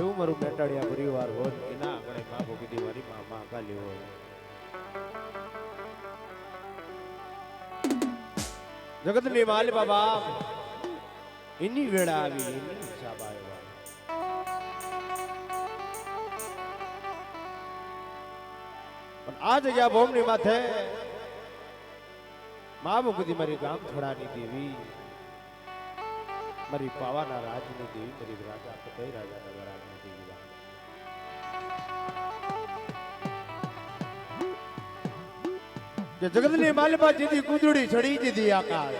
એવું મારું મેટાડિયા પરિવાર હોત, એના આંગણે માં ભોગતી મારી માં માં કાલી હોય. જગતની માલ બાબા, એની વેળા આવી, એની આવ્યો પણ આ જગ્યા ભોમની માથે મા ભોગતી મારી ગામ થોડાની દેવી. મારી પાવાના રાજની દેવી મારી રાજા કઈ રાજાના રાજની દેવી. જગતની માલમાં જીધી કુંદડી ચડી દીધી આકાશ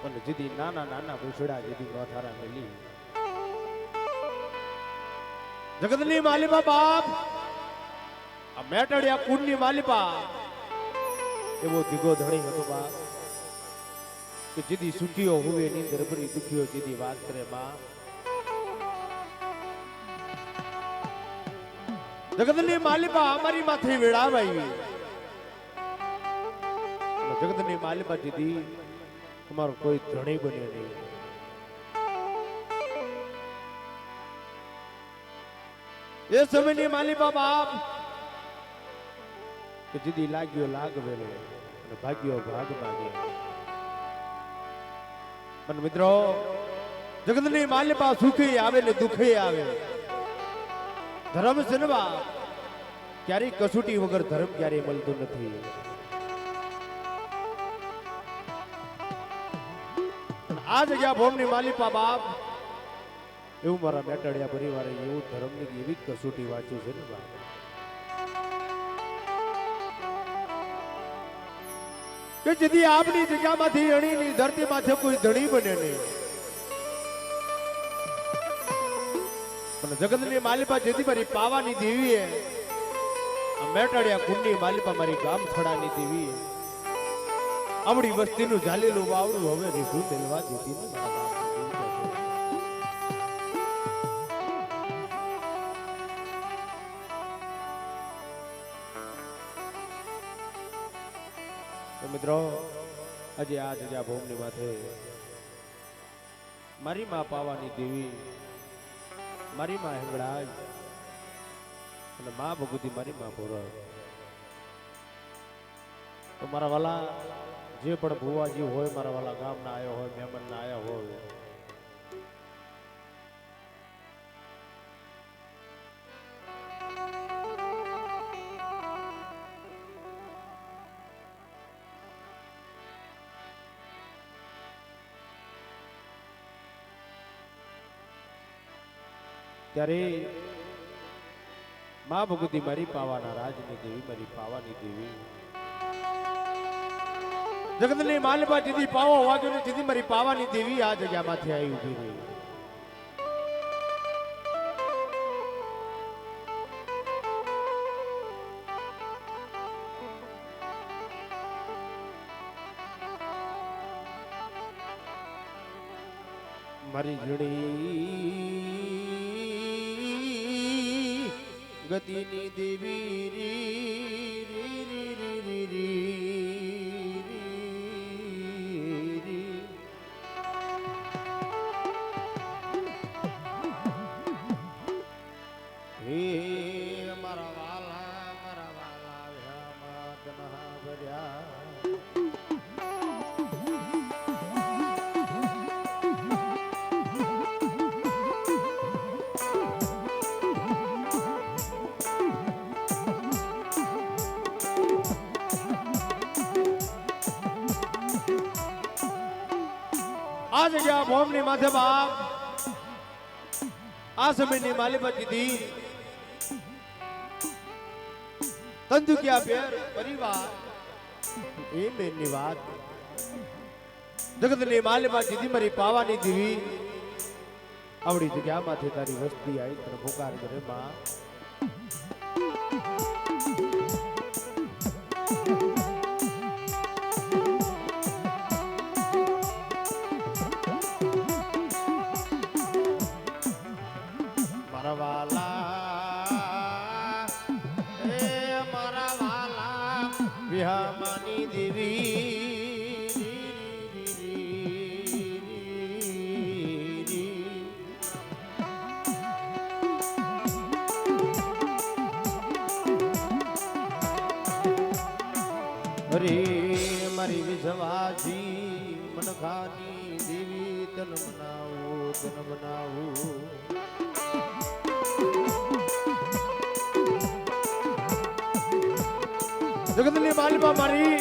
પણ જીધી નાના નાના ભૂસડા જીધી નોથારા મેલી જગતની માલિપા બાપ આ મેટડિયા કુંડની માલિપા એવો દીગો ધણી હતો બાપ કે જેથી સુખીઓ હોય, એની અંદર ભરી દુખીઓ જેથી વાત કરે માં જગતની માલિબા અમારી માથે વેળાવાઈ જગતની માલિબા જીધી તમારો કોઈ ધણી બન્યો નહીં. એ સમયની માલિબા બાપ, કે જીદી લાગ્યો લાગ વેલો અને ભાગ્યો ભાગ માગ્યો. પણ મિત્રો, જગતની માલ્યપા સુખી આવે ને દુખી આવે. ધર્મ જનવા, ક્યારેય કસોટી વગર ધર્મ ક્યારેય મળતું નથી. આ જગ્યા ભોમની માલિપા બાપ એવું મારા મેટડિયા પરિવારે એવું ધર્મની એવી કસોટી વાંચ્યું છે ને બાપ. કે જેથી આપની જગ્યામાંથી અણીની ધરતી માથે કોઈ ધણી બને નહીં. પણ જગતની માલિપા જેથી મારી પાવાની દેવી એ આ કુંડી માલિપા મારી ગામ થડાની દેવી હે આવડી વસ્તીનું ઝાલેલું વાવડું હવે રીધું તેલવા ને મિત્રો, આજે આ જજા ભૂમની માથે મારી માં પાવાની દેવી, મારી માં હેંગળાજ અને મા ભગવતી મારી માં ભોરળ તો મારા વાલા, જે પણ ભુવાજી હોય, મારા વાલા ગામના આવ્યા હોય, મહેમાનના આવ્યા હોય ત્યારે મા ભગવતી મારી પાવાના રાજની દેવી, મારી પાવાની દેવી. જગતની માલપા જીધી પાવો વાગ્યો ને જીધી મારી પાવાની દેવી આ જગ્યામાંથી આવી ઊભી રહી. મારી જડી ગતિની દેવી રી. જગ્યા માથે બાપ આ સમયની માલિપા દીધી તંદુકિયા પેર પરિવાર, એ બેનની વાત. જગતની માલિપા દીધી મારી પાવાની દીવી. આવડી જગ્યામાંથી તારી વસ્તી આવી તને પુકાર કરે માં. હરે મારી વિશ્વાસી મનખાની દેવી તન બનાવો તન બનાવો જગતની માલિકા મારી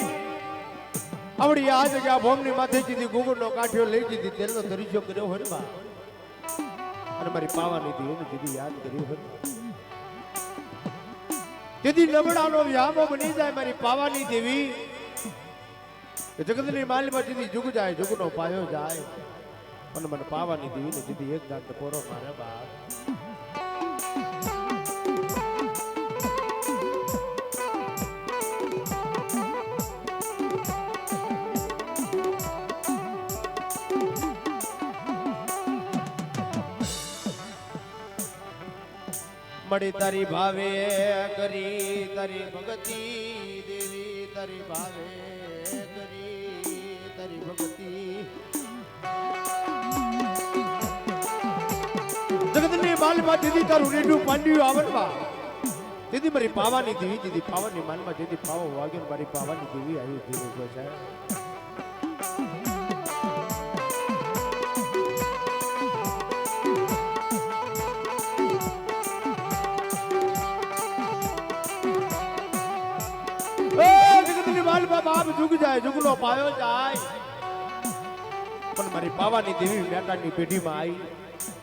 આવડી આ જગ્યા ભોમની માથે કીધી ગુગળનો કાઠિયો લઈ દીધી તેલનો તરીસો કર્યો હોય અને મારી પાવાની દેવને કીધી યાદ કર્યું હોય તેથી નબળાનો વ્યામો બની જાય મારી પાવાની દેવી જગતની માલમાં જીધી જુગ જાય, જુગનો પાયો જાય. અને મને પાવાની દેવીને જીધી એક દાંત પોરો મારે બા મળી તારી ભાવે કરી, તારી ભગતિ દેવી, તારી ભાવે કરી, તારી ભગતિ જગતની માલમાં દીદી તારું રેડું પાંડ્યું આવનમાં દીદી મારી પાવાની દેવી દીદી પાવાની માલમાં દીદી પાવો વાગ્યો મારી પાવાની દેવી આવી દીધી સાહેબ જગતની બાપ જુગ જાય જુગલો પાયો જાય. પણ મારી પાવાની દેવી મેટાની પેઢીમાં આવી.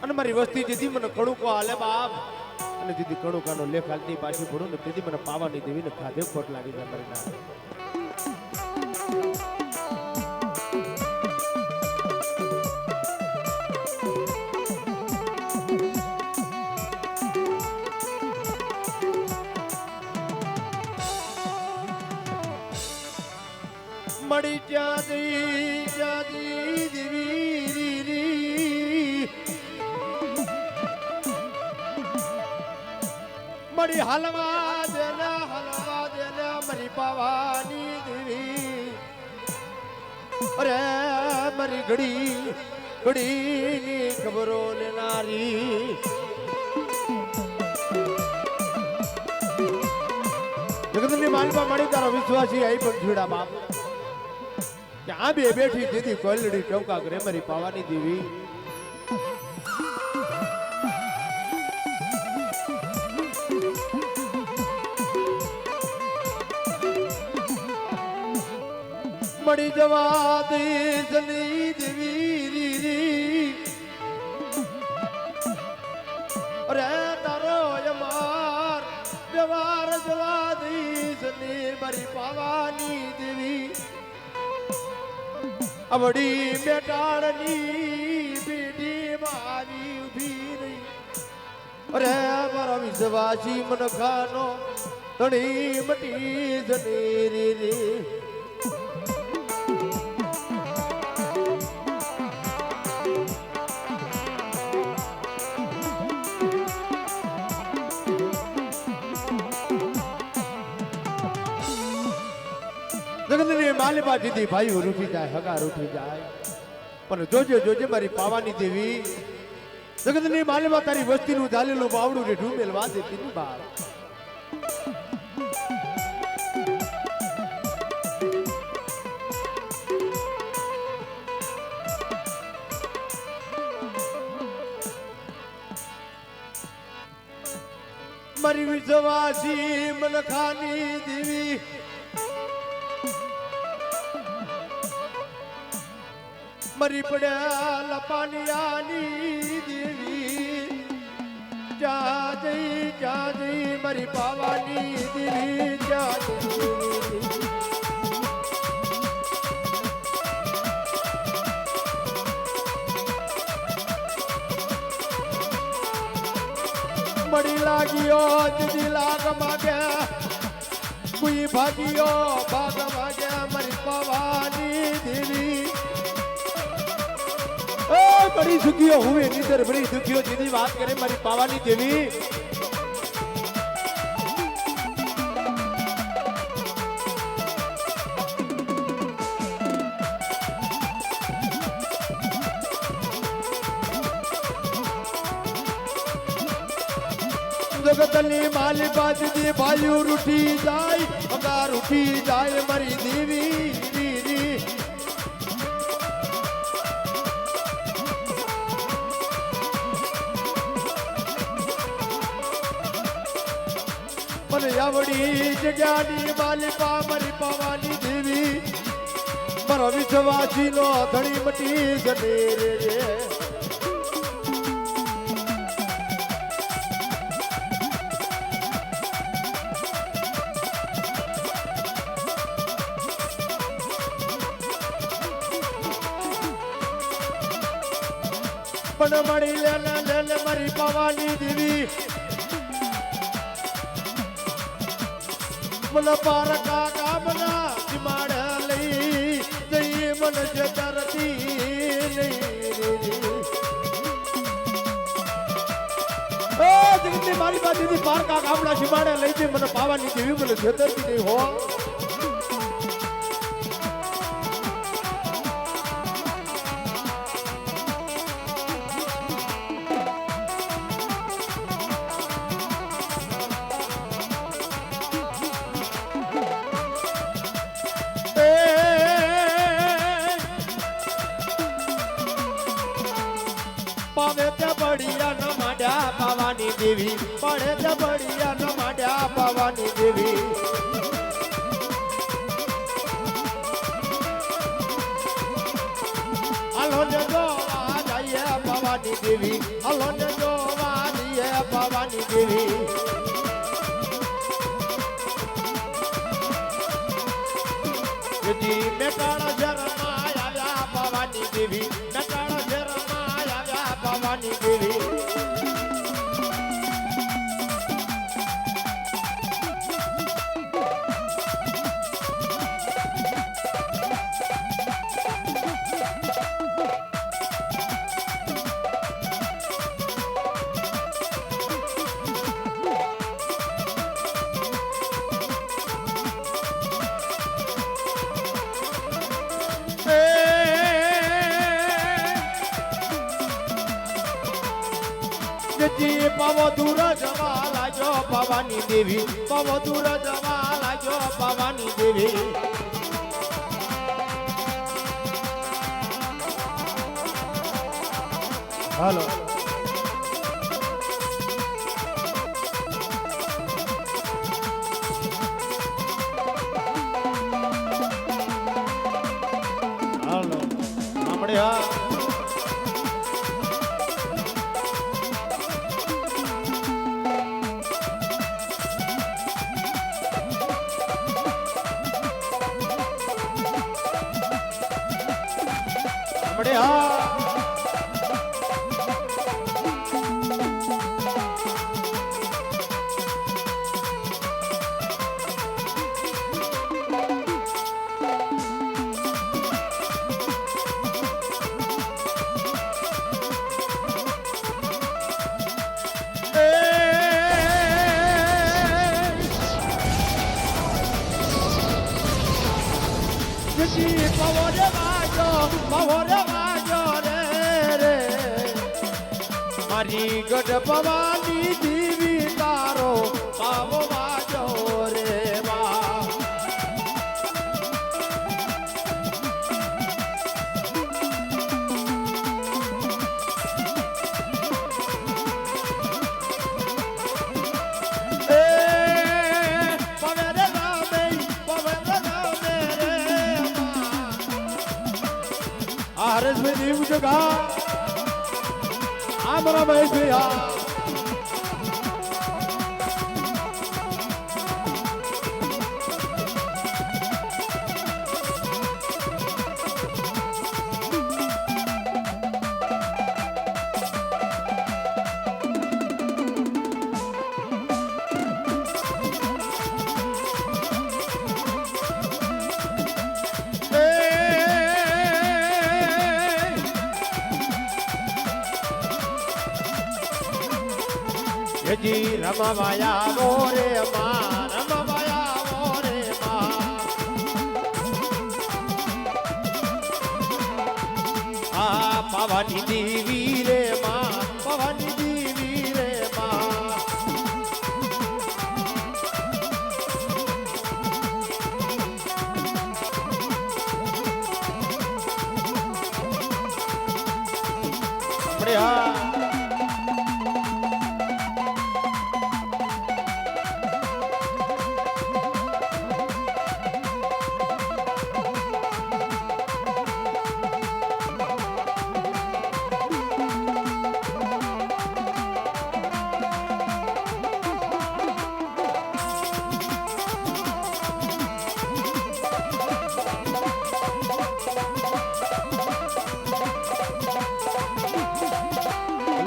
અને મારી વસ્તી જીધી મને કણુકો હાલે બાપ. અને જીધી કણુકાનો લેખ હાલતી પાછી ભણું ને તેથી મને પાવાની દેવીને ખાધે ખોટ લાગી જાય મારી ના મળી હલવા દેના હલવા દેના, મરી પાવાની દેવી. અરે, મરી ઘડી, ઘડીની ખબરો લેનારી. જગતની માલમાં મળી તારો વિશ્વાસી આઈ પણ છોડા બાપ. આ બે બેઠી દીધી કોલડી ટોકા કરે મારી પાવાની દેવી. મળી જવા દેશની દેવી રી રી. અરે તારો યમાર વ્યવહાર જવા દેશની મારી પાવાની દેવી. આવડી બેટાળની બેટી મારી ઊભી રહી. અરે મારા વિશ્વાસી મન ખાનો ધણી મટી જની રે. જગતની દીદી ભાઈ રૂઠી જાય હગા રૂઠી જાય. પણ જોજે જોજે મારી પાવાની દેવી. જગતની માલિપા તારી વસ્તીનું ઝાલેલું બાવડું ને ઢૂમેલ વાંધે પીધું બાર મારી વિશ્વાસી મનખાની દેવી મરી પડ્યા લપાલિયાની દેવી. જા જઈ જા જઈ મરી પાવાની દેવી. જા મળી લાગ્યો દીદી લાગ માગ્યા કોઈ ભાગ્યો, ભાગ માગ્યા મરી પાવાની દેવી. એ બડી સુખીઓ હું એની અંદર બડી દુખીઓ જેની વાત કરે મારી પાવાની દેવી જગતની માલી બાજથી ભાઈઓ રૂઠી જાય પગાર રૂઠી જાય મારી દેવી. આવડી જગ્યાની માલિકા મારી પાવાની દેવી. મારો વિશ્વાસી નો ધણી મટી જને રે પણ મળી લે મારી પાવાની દેવી. મને પારકા ગામના જીમાડ લઈ જઈ મન જે તરતી નહીં મારી દીદી પારકા ગામના જીમાડે લઈ જઈ મને પાવાની દેવી મને છેતરતી નહીં હો પાવાની દેવી પડે જબડિયા નો માડ્યા પાવાની દેવી. હલો ને જોવા જઈએ પાવાની દેવી, હલો ને જોવા જઈએ પાવાની દેવી. જી મેટાણા શરમા આવ્યા પાવાની દેવી મેટાણા શરમા આવ્યા પાવાની દેવી. પાવો દૂર જવા લાગ્યો ભવાની દેવી. પાવો દૂર જવા લાગ્યો ભવાની દેવી. હાલો. આપણે હા મારી આ મારા હેજી રમવાયા મોરે માં રમવાયા મોરે માં. આ પવાની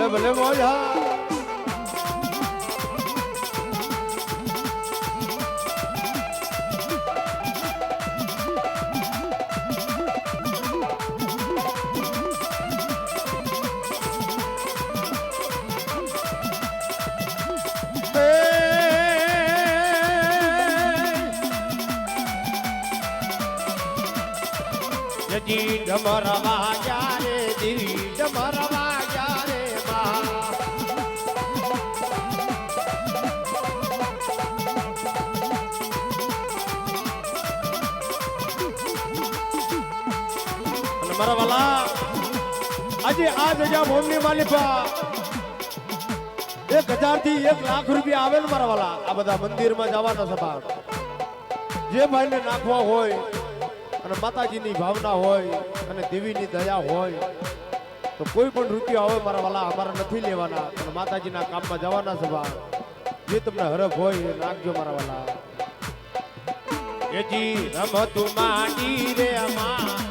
ભલે ભલે મોજ યજી ડમરવા જારે દેવી ડમરવા મારા વાલા. આજે આ જગ્યા ભોમની માલિકા. એક હજારથી એક લાખ રૂપિયા આવે ને મારા વાલા. આ બધા મંદિરમાં જવાના સભા જે ભાઈને નાખવા હોય, અને માતાજીની ભાવના હોય, અને દેવીની દયા હોય, તો કોઈ પણ રૂપિયા હોય મારા વાલા, અમારે નથી લેવાના. અને માતાજીના કામમાં જવાના સભા જે તમને હરખ હોય નાખજો મારા વાલા. એજી રમતું માડી રે માં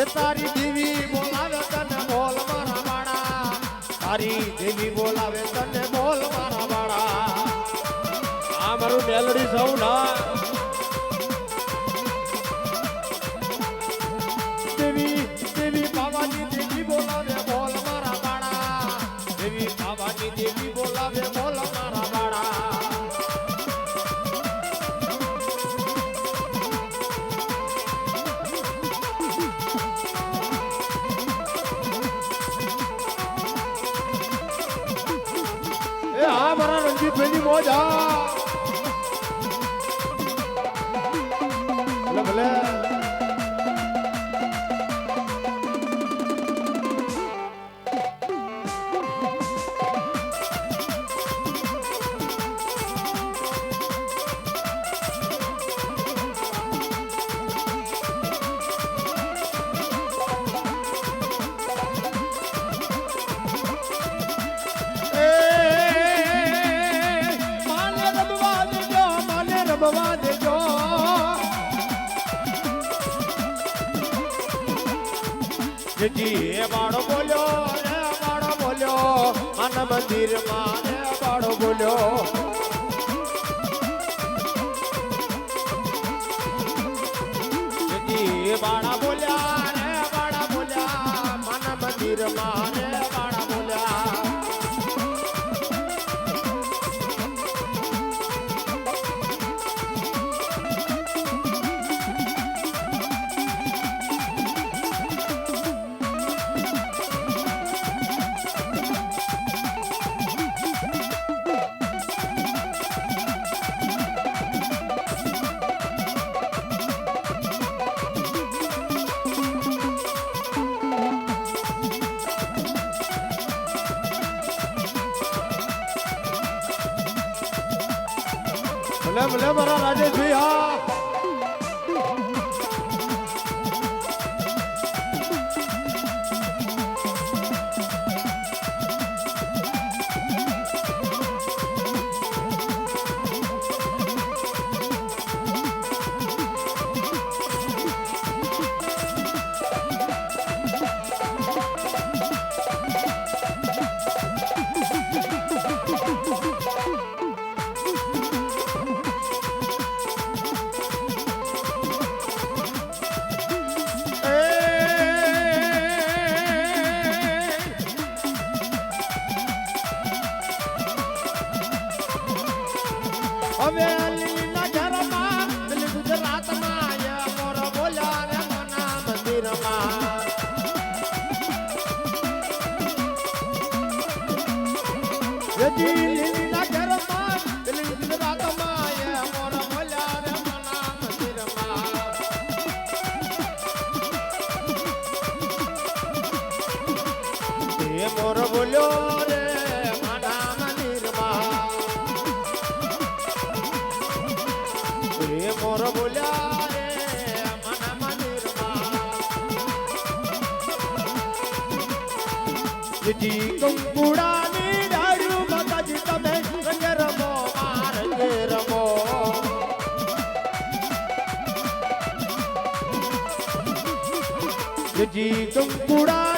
એ તારી દેવી બોલાવે તને બોલ મારા વાળા. તારી દેવી બોલાવે તને બોલ મારા વાળા. આ મારું મેલડી સૌ ના ભાઈની મોજ. રમવા દેજો જેજી એ બાળો બોલ્યો, એ બાળો બોલ્યો મન મંદિર બોલ્યા. રે બાળા બોલ્યા મન મંદિરમાં ભલે ભલે મારા રાજેશભાઈ હા. தீங்கும் கூடாது அரும கஜிதமே ரங்கரமோ ஆரங்கரமோ தீங்கும் கூடாது